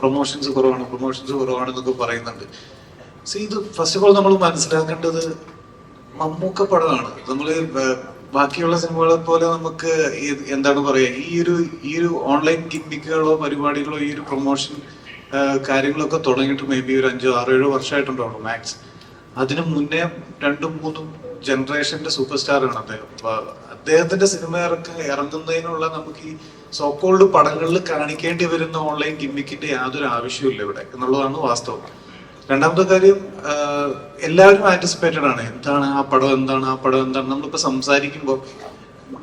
Promotions കുറവാണ് promotions കുറവാണെന്നൊക്കെ പറയുന്നുണ്ട്. So ഇത് ഫസ്റ്റ് ഓഫ് ഓൾ നമ്മൾ മനസ്സിലാക്കേണ്ടത് മമ്മൂക്ക പടമാണ്. നമ്മൾ ബാക്കിയുള്ള സിനിമകളെ പോലെ നമുക്ക് എന്താണ് പറയുക ഈ ഒരു ഈ ഒരു ഓൺലൈൻ ഗിമ്മിക്കുകളോ പരിപാടികളോ ഈ ഒരു പ്രൊമോഷൻ കാര്യങ്ങളൊക്കെ തുടങ്ങിയിട്ട് മേ ബി ഒരു അഞ്ചോ ആറോ ഏഴോ വർഷമായിട്ടുണ്ടാവും മാക്സ് അതിനു മുന്നേ രണ്ടും മൂന്നും ജനറേഷന്റെ സൂപ്പർ സ്റ്റാറാണ് അദ്ദേഹം അദ്ദേഹത്തിന്റെ സിനിമ ഇറക്ക ഇറങ്ങുന്നതിനുള്ള നമുക്ക് ഈ സോക്കോൾഡ് പടങ്ങളിൽ കാണിക്കേണ്ടി വരുന്ന ഓൺലൈൻ ഗിമ്മിക്കിന്റെ യാതൊരു ആവശ്യമില്ല ഇവിടെ എന്നുള്ളതാണ് വാസ്തവം. രണ്ടാമത്തെ കാര്യം എല്ലാവരും ആന്റിസിപ്പേറ്റഡ് ആണ്. എന്താണ് ആ പടം എന്താണ് ആ പടം എന്താണ്? നമ്മളിപ്പോ സംസാരിക്കുമ്പോൾ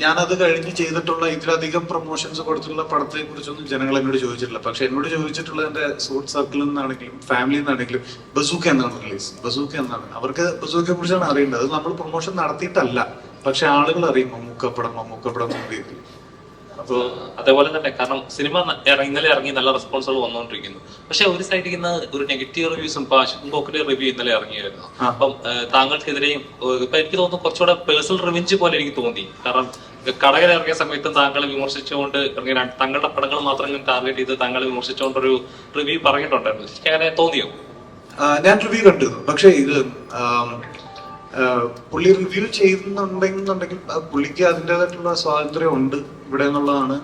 ഞാനത് കഴിഞ്ഞ് ചെയ്തിട്ടുള്ള ഇതിലധികം പ്രൊമോഷൻസ് കൊടുത്തിട്ടുള്ള പടത്തെ കുറിച്ചൊന്നും ജനങ്ങൾ എന്നോട് ചോദിച്ചിട്ടില്ല. പക്ഷെ എന്നോട് ചോദിച്ചിട്ടുള്ളത് എന്റെ സുഹൃത്ത് സർക്കിളിൽ നിന്നാണെങ്കിലും ഫാമിലിയിൽ നിന്നാണെങ്കിലും ബസൂക്ക എന്നാണ് റിലീസ് ബസൂക്ക എന്നാണ്. അവർക്ക് ബസൂക്കയെ കുറിച്ചാണ് അറിയേണ്ടത് നമ്മൾ പ്രൊമോഷൻ നടത്തിയിട്ടല്ല. പക്ഷെ ആളുകൾ അറിയും മമ്മൂക്കപ്പടം മമ്മൂക്കപ്പടം എന്ന. രീതിയിൽ അപ്പൊ അതേപോലെ തന്നെ കാരണം സിനിമ ഇന്നലെ ഇറങ്ങി നല്ല റെസ്പോൺസുകൾ വന്നുകൊണ്ടിരിക്കുന്നു പക്ഷെ ഒരു സൈഡിൽ നിന്ന് ഒരു നെഗറ്റീവ് റിവ്യൂസും ഇപ്പൊ പോക്കിന്റെ റിവ്യൂ ഇന്നലെ ഇറങ്ങിയായിരുന്നു. അപ്പം താങ്കൾക്കെതിരെയും ഇപ്പൊ എനിക്ക് തോന്നുന്നു കുറച്ചുകൂടെ പേഴ്സണൽ റിവെഞ്ച് പോലെ എനിക്ക് തോന്നി. കാരണം കടകര ഇറങ്ങിയ സമയത്ത് താങ്കൾ വിമർശിച്ചുകൊണ്ട് ഇറങ്ങിയ പടങ്ങൾ മാത്രം ടാർഗറ്റ് ചെയ്ത് താങ്കൾ വിമർശിച്ചുകൊണ്ട് ഒരു റിവ്യൂ പറഞ്ഞിട്ടുണ്ടായിരുന്നു. ശരിക്കും അങ്ങനെ തോന്നിയോ? ഞാൻ റിവ്യൂ കണ്ടിരുന്നു പക്ഷേ ഇത് പുള്ളി റിവ്യൂ ചെയ്യുന്നുണ്ടെന്നുണ്ടെങ്കിൽ പുള്ളിക്ക് അതിന്റെതായിട്ടുള്ള സ്വാതന്ത്ര്യം ഉണ്ട് ഇവിടെ എന്നുള്ളതാണ്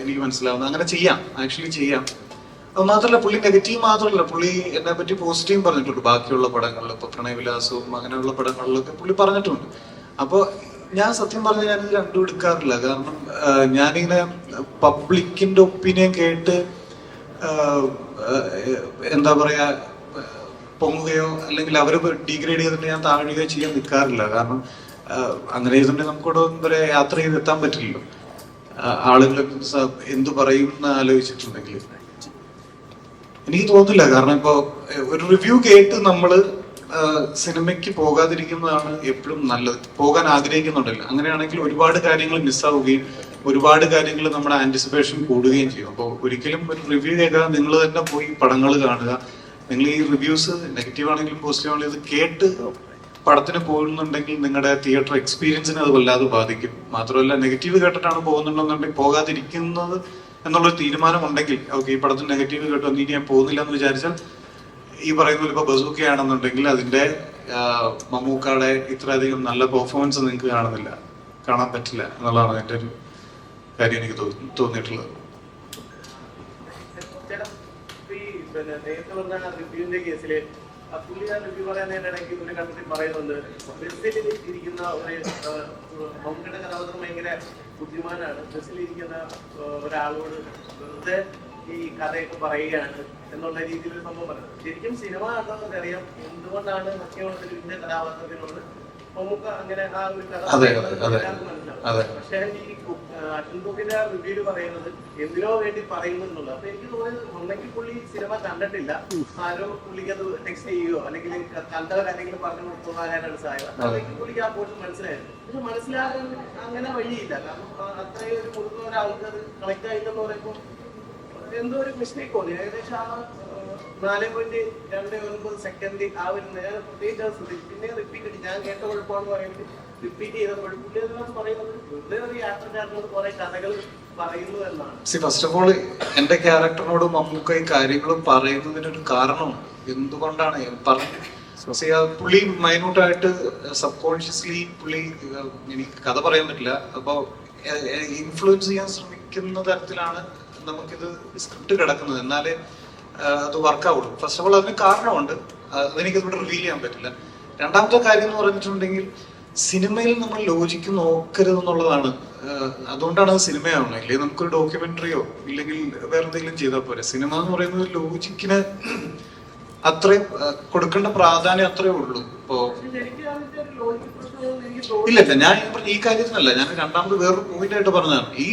എനിക്ക് മനസ്സിലാവുന്നത്. അങ്ങനെ ചെയ്യാം ആക്ച്വലി ചെയ്യാം. അത് മാത്രമല്ല പുള്ളി നെഗറ്റീവ് മാത്രമല്ല പുള്ളി എന്നെ പറ്റി പോസിറ്റീവ് പറഞ്ഞിട്ടുണ്ട്. ബാക്കിയുള്ള പടങ്ങളിൽ ഇപ്പൊ പ്രണയവിലാസവും അങ്ങനെയുള്ള പടങ്ങളിലൊക്കെ പുള്ളി പറഞ്ഞിട്ടുണ്ട്. അപ്പോൾ ഞാൻ സത്യം പറഞ്ഞാൽ ഞാനിത് രണ്ടും എടുക്കാറില്ല. കാരണം ഞാനിങ്ങനെ പബ്ലിക്കിന്റെ ഒപ്പീനിയൻ കേട്ട് എന്താ പറയാ പൊങ്ങുകയോ അല്ലെങ്കിൽ അവർ ഡീഗ്രേഡ് ചെയ്തിട്ട് ഞാൻ താഴുകയോ ചെയ്യാൻ നിൽക്കാറില്ല കാരണം അങ്ങനെ ചെയ്തിട്ടുണ്ടെങ്കിൽ നമുക്കിവിടെ വരെ യാത്ര ചെയ്ത് എത്താൻ പറ്റില്ലല്ലോ. ആളുകൾ എന്തു പറയും എന്ന് ആലോചിച്ചിട്ടുണ്ടെങ്കിൽ. എനിക്ക് തോന്നുന്നില്ല. കാരണം ഇപ്പോ ഒരു റിവ്യൂ കേട്ട് നമ്മൾ സിനിമയ്ക്ക് പോകാതിരിക്കുന്നതാണ് എപ്പോഴും നല്ലത്. പോകാൻ ആഗ്രഹിക്കുന്നുണ്ടല്ലോ. അങ്ങനെയാണെങ്കിൽ ഒരുപാട് കാര്യങ്ങൾ മിസ്സാവുകയും ഒരുപാട് കാര്യങ്ങൾ നമ്മുടെ ആന്റിസിപ്പേഷൻ കൂടുകയും ചെയ്യും. അപ്പോൾ ഒരിക്കലും ഒരു റിവ്യൂ കേൾക്കാതെ നിങ്ങൾ തന്നെ പോയി പടങ്ങൾ കാണുക. നിങ്ങൾ ഈ റിവ്യൂസ് നെഗറ്റീവ് ആണെങ്കിലും പോസിറ്റീവ് ആണെങ്കിലും ഇത് കേട്ട് പടത്തിന് പോകുന്നുണ്ടെങ്കിൽ നിങ്ങളുടെ തിയേറ്റർ എക്സ്പീരിയൻസിനെ അത് വല്ലാതെ ബാധിക്കും. മാത്രമല്ല നെഗറ്റീവ് കേട്ടിട്ടാണ് പോകുന്നുണ്ടെന്നുണ്ടെങ്കിൽ പോകാതിരിക്കുന്നത് എന്നുള്ളൊരു തീരുമാനം ഉണ്ടെങ്കിൽ ഓക്കെ ഈ പടത്തിന് നെഗറ്റീവ് കേട്ടോ ഇനി ഞാൻ പോകുന്നില്ല എന്ന് വിചാരിച്ചാൽ ഈ പറയുന്ന പോലെ ഇപ്പൊ ബസൂക്കയാണെന്നുണ്ടെങ്കിൽ അതിന്റെ മമ്മൂക്കാടെ ഇത്രയധികം നല്ല പെർഫോമൻസ് നിങ്ങൾക്ക് കാണുന്നില്ല. കാണാൻ പറ്റില്ല എന്നുള്ളതാണ് എന്റെ ഒരു കാര്യം എനിക്ക് തോന്നി- തോന്നിയിട്ടുള്ളത് ചേട്ടാ, ഇപ്പൊ ഈ പിന്നെ നേരത്തെ പറഞ്ഞ റിവ്യൂവിന്റെ കേസിൽ. ആ പുള്ളി ആ റിവ്യൂ ഇടയ്ക്ക് പുള്ളി കണ്ടിട്ട് പറയുന്നുണ്ട് ബസ്സിൽ ഇരിക്കുന്ന ഒരു മമ്മൂട്ടിയുടെ കഥാപാത്രം ഭയങ്കര ബുദ്ധിമാനാണ്. ബസ്സിൽ ഇരിക്കുന്ന ഒരാളോട് വെറുതെ ഈ കഥയൊക്കെ പറയുകയാണ് എന്നുള്ള രീതിയിൽ ഒരു സംഭവം പറയുന്നത് ശരിക്കും സിനിമ കണ്ടവർക്ക് അറിയാം എന്തുകൊണ്ടാണ് മുഖ്യമന്ത്രിയുടെ കഥാപാത്രത്തിനോട് അതെ, അതെ, അതെ. പക്ഷേ ഈ റിവ്യൂൽ പറയുന്നത് എന്തിനോ വേണ്ടി പറയുന്നു എന്നുള്ളത്. അപ്പൊ എനിക്ക് തോന്നിയത് ഒന്നെങ്കിൽ പുള്ളി സിനിമ കണ്ടിട്ടില്ല. ആരോ പുള്ളിക്ക് അത് ടെക്സ്റ്റ് ചെയ്യുകയോ അല്ലെങ്കിൽ കണ്ടവരാരെങ്കിലും പറഞ്ഞു കൊടുത്തോളാനാണ് സാധ്യത. അല്ലെങ്കിൽ പുള്ളിക്ക് ആ പോർഷൻ മനസ്സിലായിരുന്നു പക്ഷെ മനസ്സിലാകാൻ അങ്ങനെ വഴിയില്ല. കാരണം അത്രയും ഒരു മുതിർന്ന ഒരാൾക്ക് അത് കളക്ട് ആയില്ലെന്ന് പറയുമ്പോൾ എന്തോ ഒരു മിസ്റ്റേക്ക് തോന്നി. ഏകദേശം ആ നാല് പോയിന്റ് രണ്ട് ഒൻപത് സെക്കൻഡ് ആ ഒരു നേരെ പ്രത്യേകിച്ച് പിന്നെ റിപ്പീറ്റ് അടിച്ചു ഞാൻ കേട്ട കുഴപ്പമാണെന്ന് പറയുന്നത് റിപ്പീറ്റ് ചെയ്തപ്പോൾ പുള്ളി അതിനകത്ത് പറയുന്നത് ഒരു യാത്രക്കാരനോട് കുറെ കഥകൾ സി ഫസ്റ്റ് ഓഫ് ഓൾ എന്റെ ക്യാരക്ടറിനോട് മമ്മൂക്ക ഈ കാര്യങ്ങൾ പറയുന്നതിനൊരു കാരണമുണ്ട് എന്തുകൊണ്ടാണ്? പറഞ്ഞു പുള്ളി മൈന്യൂട്ടായിട്ട് സബ് കോൺഷ്യസ്ലി പുള്ളി എനിക്ക് കഥ പറയാൻ പറ്റില്ല. അപ്പോ ഇൻഫ്ലുവൻസ് ചെയ്യാൻ ശ്രമിക്കുന്ന തരത്തിലാണ് നമുക്കിത് സ്ക്രിപ്റ്റ് കിടക്കുന്നത്. എന്നാലേ അത് വർക്കാവുള്ളൂ ഫസ്റ്റ് ഓഫ് ഓൾ അതിന് കാരണമുണ്ട്. അത് അതെനിക്ക് ഇവിടെ റിവീൽ ചെയ്യാൻ പറ്റില്ല. രണ്ടാമത്തെ കാര്യം എന്ന് പറഞ്ഞിട്ടുണ്ടെങ്കിൽ സിനിമയിൽ നമ്മൾ ലോജിക്ക് നോക്കരുത് എന്നുള്ളതാണ് അതുകൊണ്ടാണ് അത് സിനിമയാവുന്നത് ഇല്ലെങ്കിൽ നമുക്കൊരു ഡോക്യുമെന്ററിയോ ഇല്ലെങ്കിൽ വേറെ എന്തെങ്കിലും ചെയ്താൽ പോരെ. സിനിമ എന്ന് പറയുന്നത് ലോജിക്കിന് അത്രയും കൊടുക്കേണ്ട പ്രാധാന്യം അത്രേ ഉള്ളൂ. ഇപ്പോ പക്ഷെ ശരിക്കും ലോജിക് പ്രശ്നമൊന്നും എനിക്ക് തോന്നി ഇല്ല ഇല്ല. ഞാൻ പറഞ്ഞ ഈ കാര്യത്തിനല്ല. ഞാൻ രണ്ടാമത് വേറൊരു പോയിന്റ് ആയിട്ട് പറഞ്ഞതാണ്. ഈ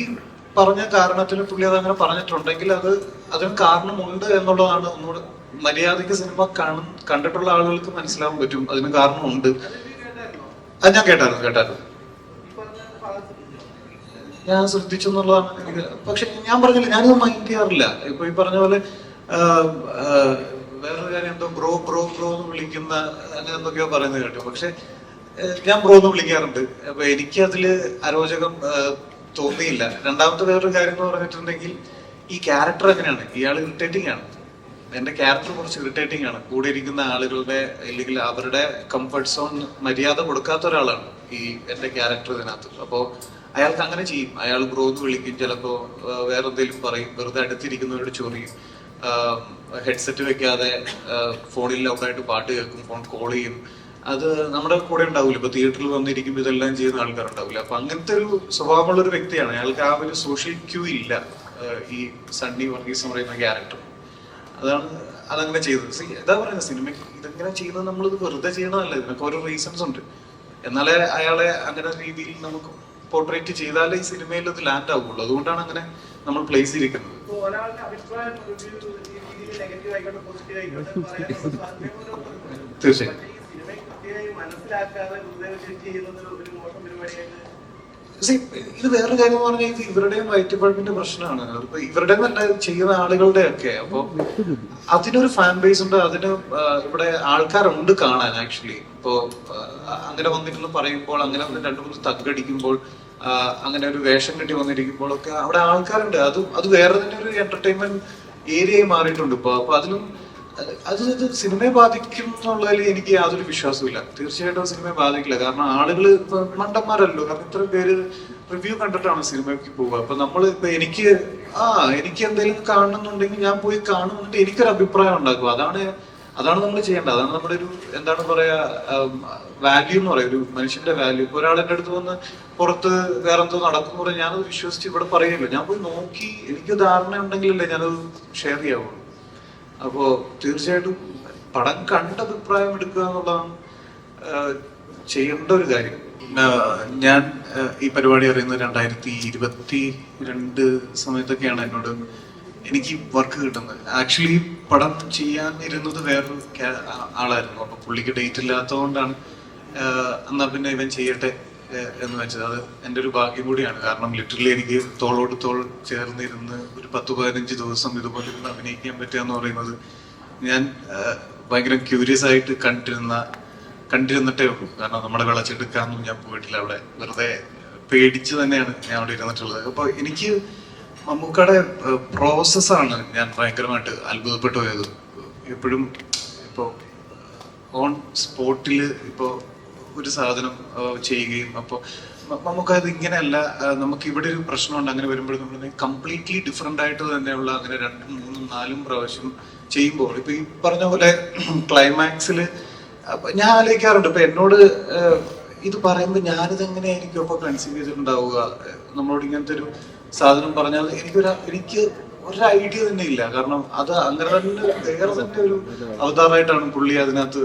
പറഞ്ഞ കാരണത്തിന് പുള്ളി അത് അങ്ങനെ പറഞ്ഞിട്ടുണ്ടെങ്കിൽ അത് അതിന് കാരണമുണ്ട് എന്നുള്ളതാണ് ഒന്നുകൂടെ മര്യാദയ്ക്ക് സിനിമ കാണും കണ്ടിട്ടുള്ള ആളുകൾക്ക് മനസ്സിലാവാൻ പറ്റും. അതിന് കാരണമുണ്ട്. അത് ഞാൻ കേട്ടായിരുന്നു കേട്ടായിരുന്നു? ഞാൻ ശ്രദ്ധിച്ചു എന്നുള്ളതാണ് പക്ഷെ ഞാൻ പറഞ്ഞില്ല ഞാനിത് മൈൻഡ് ചെയ്യാറില്ല. ഇപ്പൊ ഈ പറഞ്ഞ പോലെ വേറൊരു കാര്യം എന്തോ ബ്രോ ബ്രോ ബ്രോ എന്ന് വിളിക്കുന്ന അങ്ങനെ എന്തൊക്കെയോ പറയുന്നത് കേട്ടു. പക്ഷെ ഞാൻ ബ്രോ എന്ന് വിളിക്കാറുണ്ട്. അപ്പൊ എനിക്ക് അതിൽ അരോചകം തോന്നിയില്ല. രണ്ടാമത്തെ വേറൊരു കാര്യം എന്ന് പറഞ്ഞിട്ടുണ്ടെങ്കിൽ ഈ ക്യാരക്ടർ എങ്ങനെയാണ്? ഇയാൾ ഇറിറ്റേറ്റിംഗ് ആണ്. എന്റെ ക്യാരക്ടർ കുറച്ച് ഇറിറ്റേറ്റിംഗ് ആണ്. കൂടെ ഇരിക്കുന്ന ആളുകളുടെ അല്ലെങ്കിൽ അവരുടെ കംഫർട്ട് സോൺ മര്യാദ കൊടുക്കാത്ത ഒരാളാണ് ഈ എന്റെ ക്യാരക്ടർ ഇതിനകത്ത്. അപ്പോ അയാൾക്ക് അങ്ങനെ ചെയ്യും. അയാൾ ബ്രോ എന്ന് വിളിക്കും. ചിലപ്പോ വേറെ എന്തെങ്കിലും പറയും. വെറുതെ അടുത്തിരിക്കുന്നവരോട് ചൊറിയും ഹെഡ്സെറ്റ് വെക്കാതെ ഫോണിൽ ലൗഡായിട്ട് പാട്ട് കേൾക്കും. ഫോൺ കോൾ ചെയ്യും. അത് നമ്മുടെ കൂടെ ഉണ്ടാവില്ല ഇപ്പൊ തിയേറ്ററിൽ വന്നിരിക്കുമ്പോൾ ഇതെല്ലാം ചെയ്യുന്ന ആൾക്കാരുണ്ടാവില്ല അപ്പൊ അങ്ങനത്തെ ഒരു സ്വഭാവമുള്ള ഒരു വ്യക്തിയാണ്. അയാൾക്ക് ആ ഒരു സോഷ്യൽ ക്യൂ ഇല്ല. ഈ സണ്ണി വർഗീസ് എന്ന് പറയുന്ന ക്യാരക്ടർ. അതാണ് അതങ്ങനെ ചെയ്തത്. സി എന്താ പറയുന്നത് സിനിമ ഇതെങ്ങനെ ചെയ്യുന്നത് നമ്മൾ ഇത് വെറുതെ ചെയ്യണമല്ല ഇതിനൊക്കെ ഓരോ റീസൺസ് ഉണ്ട്. എന്നാലേ അയാളെ അങ്ങനെ രീതിയിൽ നമുക്ക് പോർട്രേറ്റ് ചെയ്താലേ ഈ സിനിമയിൽ ഇത് ലാൻഡ് ആവുള്ളൂ. അതുകൊണ്ടാണ് അങ്ങനെ നമ്മൾ പ്ലേസ് ചെയ്തിരിക്കുന്നത്. തീർച്ചയായും. ഇത് വേറൊരു കാര്യം എന്ന് പറഞ്ഞാൽ ഇത് ഇവരുടെയും വയറ്റുപഴപ്പിന്റെ പ്രശ്നമാണ്. അതിപ്പോ ഇവരുടെ നല്ല ചെയ്യുന്ന ആളുകളുടെ ഒക്കെ അപ്പൊ അതിനൊരു ഫാൻ ബേസ് ഉണ്ട് അതിന് ഇവിടെ ആൾക്കാരുണ്ട് കാണാൻ ആക്ച്വലി ഇപ്പോ അങ്ങനെ വന്നിരുന്ന് പറയുമ്പോൾ അങ്ങനെ വന്ന് രണ്ടു മൂന്ന് തగ్గടിക്കുമ്പോൾ അങ്ങനെ ഒരു വേഷം കെട്ടി വന്നിരിക്കുമ്പോൾ ഒക്കെ അവിടെ ആൾക്കാരുണ്ട്. അത് അത് വേറെ തന്നെ ഒരു എന്റർടൈൻമെന്റ് ഏരിയയായി മാറിയിട്ടുണ്ട് ഇപ്പൊ. അപ്പൊ അതിലും അത് അത് സിനിമയെ ബാധിക്കും എന്നുള്ളതിൽ എനിക്ക് യാതൊരു വിശ്വാസമില്ല തീർച്ചയായിട്ടും സിനിമയെ ബാധിക്കില്ല. കാരണം ആളുകൾ മണ്ടന്മാരല്ലോ. കാരണം ഇത്ര പേര് റിവ്യൂ കണ്ടിട്ടാണ് സിനിമയ്ക്ക് പോവുക. അപ്പൊ നമ്മൾ ഇപ്പൊ എനിക്ക് ആ എനിക്ക് എന്തെങ്കിലും കാണണമെന്നുണ്ടെങ്കിൽ ഞാൻ പോയി കാണുന്നുണ്ട് എനിക്കൊരു അഭിപ്രായം ഉണ്ടാക്കും അതാണ് അതാണ് നമ്മൾ ചെയ്യേണ്ടത്. അതാണ് നമ്മുടെ ഒരു എന്താണ് പറയാ വാല്യൂ എന്ന് പറയാം. ഒരു മനുഷ്യന്റെ വാല്യൂ ഇപ്പൊ ഒരാൾ എന്റെ അടുത്ത് വന്ന് പുറത്ത് വേറെ എന്തോ നടക്കുന്നു പറഞ്ഞാൽ ഞാനത് വിശ്വസിച്ച് ഇവിടെ പറയുന്നില്ല. ഞാൻ പോയി നോക്കി. എനിക്ക് ധാരണ ഉണ്ടെങ്കിലല്ലേ ഞാനത് ഷെയർ ചെയ്യാവുള്ളൂ. അപ്പോ തീർച്ചയായിട്ടും പടം കണ്ട അഭിപ്രായം എടുക്കുക എന്നുള്ളതാണ് ചെയ്യേണ്ട ഒരു കാര്യം. ഞാൻ ഈ പരിപാടി അറിയുന്നത് രണ്ടായിരത്തി ഇരുപത്തി രണ്ട് സമയത്തൊക്കെയാണ് എന്നോട് എനിക്ക് വർക്ക് കിട്ടുന്നത്. ആക്ച്വലി പടം ചെയ്യാൻ ഇരുന്നത് വേറൊരു ആളായിരുന്നു. അപ്പൊ പുള്ളിക്ക് ഡേറ്റ് ഇല്ലാത്തതുകൊണ്ടാണ് എന്നാ പിന്നെ ഇവൻ ചെയ്യട്ടെ എന്ന് വെച്ചത് അത് എന്റെ ഒരു ഭാഗ്യം കൂടിയാണ്. കാരണം ലിറ്ററലി എനിക്ക് തോളോട് തോൾ ചേർന്നിരുന്ന് ഒരു പത്ത് പതിനഞ്ച് ദിവസം ഇതുപോലെ ഇരുന്ന് അഭിനയിക്കാൻ പറ്റുക എന്ന് പറയുന്നത് ഞാൻ ഭയങ്കര ക്യൂരിയസ് ആയിട്ട് കണ്ടിരുന്ന കണ്ടിരുന്നിട്ടേ ഉള്ളൂ. കാരണം നമ്മളെ വിളച്ചെടുക്കാനൊന്നും ഞാൻ പോയിട്ടില്ല. അവിടെ വെറുതെ പേടിച്ച് തന്നെയാണ് ഞാൻ അവിടെ ഇരുന്നിട്ടുള്ളത്. അപ്പോൾ എനിക്ക് മമ്മൂക്കയുടെ പ്രോസസ്സാണ് ഞാൻ ഭയങ്കരമായിട്ട് അത്ഭുതപ്പെട്ടു പോയത്. എപ്പോഴും ഇപ്പോൾ ഓൺ സ്പോട്ടിൽ ഇപ്പോൾ ഒരു സാധനം ചെയ്യുകയും അപ്പോൾ നമുക്കത് ഇങ്ങനെയല്ല നമുക്ക് ഇവിടെ ഒരു പ്രശ്നമുണ്ട് അങ്ങനെ വരുമ്പോൾ നമ്മൾ കംപ്ലീറ്റ്ലി ഡിഫറെന്റ് ആയിട്ട് തന്നെയുള്ള അങ്ങനെ രണ്ടും മൂന്നും നാലും പ്രാവശ്യം ചെയ്യുമ്പോൾ ഇപ്പൊ ഈ പറഞ്ഞ പോലെ ക്ലൈമാക്സിൽ ഞാൻ ആലോചിക്കാറുണ്ട് ഇപ്പൊ എന്നോട് ഇത് പറയുമ്പോൾ ഞാനിത് എങ്ങനെയായിരിക്കും അപ്പൊ കൺസീവ് ചെയ്തിട്ടുണ്ടാവുക? നമ്മളോട് ഇങ്ങനത്തെ ഒരു സാധനം പറഞ്ഞാൽ എനിക്കൊരു എനിക്ക് ഒരു ഐഡിയ തന്നെ ഇല്ല. കാരണം അത് അങ്ങനെ തന്നെ വേറെ തന്നെ ഒരു അവതാറായിട്ടാണ് പുള്ളി അതിനകത്ത്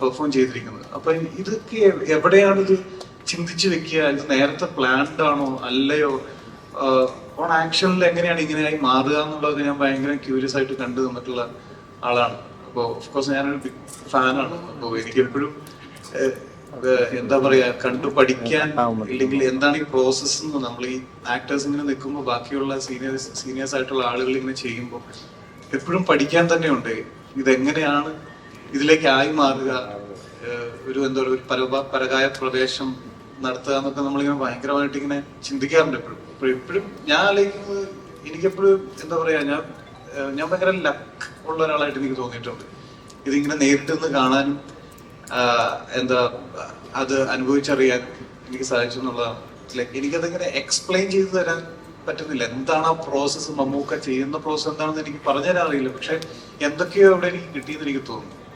പെർഫോം ചെയ്തിരിക്കുന്നത്. അപ്പൊ ഇതൊക്കെ എവിടെയാണ് ഇത് ചിന്തിച്ചു വെക്കുക? ഇത് നേരത്തെ പ്ലാൻഡ് ആണോ? അല്ലയോ? ഓൺ ആക്ഷനിൽ എങ്ങനെയാണ് ഇങ്ങനെയായി മാറുക എന്നുള്ളത് ഞാൻ ഭയങ്കര ക്യൂരിയസ് ആയിട്ട് കണ്ടു തന്നിട്ടുള്ള ആളാണ്. അപ്പോൾ ഓഫ്കോഴ്സ് ഞാനൊരു ബിഗ് ഫാനാണ് അപ്പോൾ എനിക്ക് എപ്പോഴും എന്താ പറയാ കണ്ടു പഠിക്കാൻ ഇല്ലെങ്കിൽ എന്താണ് ഈ പ്രോസസ് എന്ന് നമ്മൾ ഈ ആക്ടേഴ്സ് ഇങ്ങനെ നിൽക്കുമ്പോൾ ബാക്കിയുള്ള സീനിയേഴ്സ് സീനിയേഴ്സ് ആയിട്ടുള്ള ആളുകൾ ഇങ്ങനെ ചെയ്യുമ്പോൾ എപ്പോഴും പഠിക്കാൻ തന്നെയുണ്ട് ഇതെങ്ങനെയാണ് ഇതിലേക്ക് ആയി മാറുക? ഒരു എന്താ പറയുക ഒരു പരവ പരകായ പ്രവേശം നടത്തുക എന്നൊക്കെ നമ്മളിങ്ങനെ ഭയങ്കരമായിട്ട് ഇങ്ങനെ ചിന്തിക്കാറുണ്ട് എപ്പോഴും. എപ്പോഴും ഞാൻ ആലോചിക്കുന്നത് എനിക്കെപ്പോഴും എന്താ പറയാ ഞാൻ ഞാൻ ഭയങ്കര ലക്ക് ഉള്ള ഒരാളായിട്ട് എനിക്ക് തോന്നിയിട്ടുണ്ട്. ഇതിങ്ങനെ നേരിട്ട് നിന്ന് കാണാനും എന്താ അത് അനുഭവിച്ചറിയാൻ എനിക്ക് സാധിച്ചു എന്നുള്ളതാണ് ലൈക്ക് എനിക്കതിങ്ങനെ എക്സ്പ്ലെയിൻ ചെയ്തു തരാൻ പറ്റുന്നില്ല. എന്താണ് ആ പ്രോസസ്സ് മമ്മൂക്ക ചെയ്യുന്ന പ്രോസസ്സ് എന്താണെന്ന് എനിക്ക് പറഞ്ഞുതരാൻ അറിയില്ല. പക്ഷെ എന്തൊക്കെയോ അവിടെ എനിക്ക് കിട്ടിയെന്ന് എനിക്ക് തോന്നുന്നു.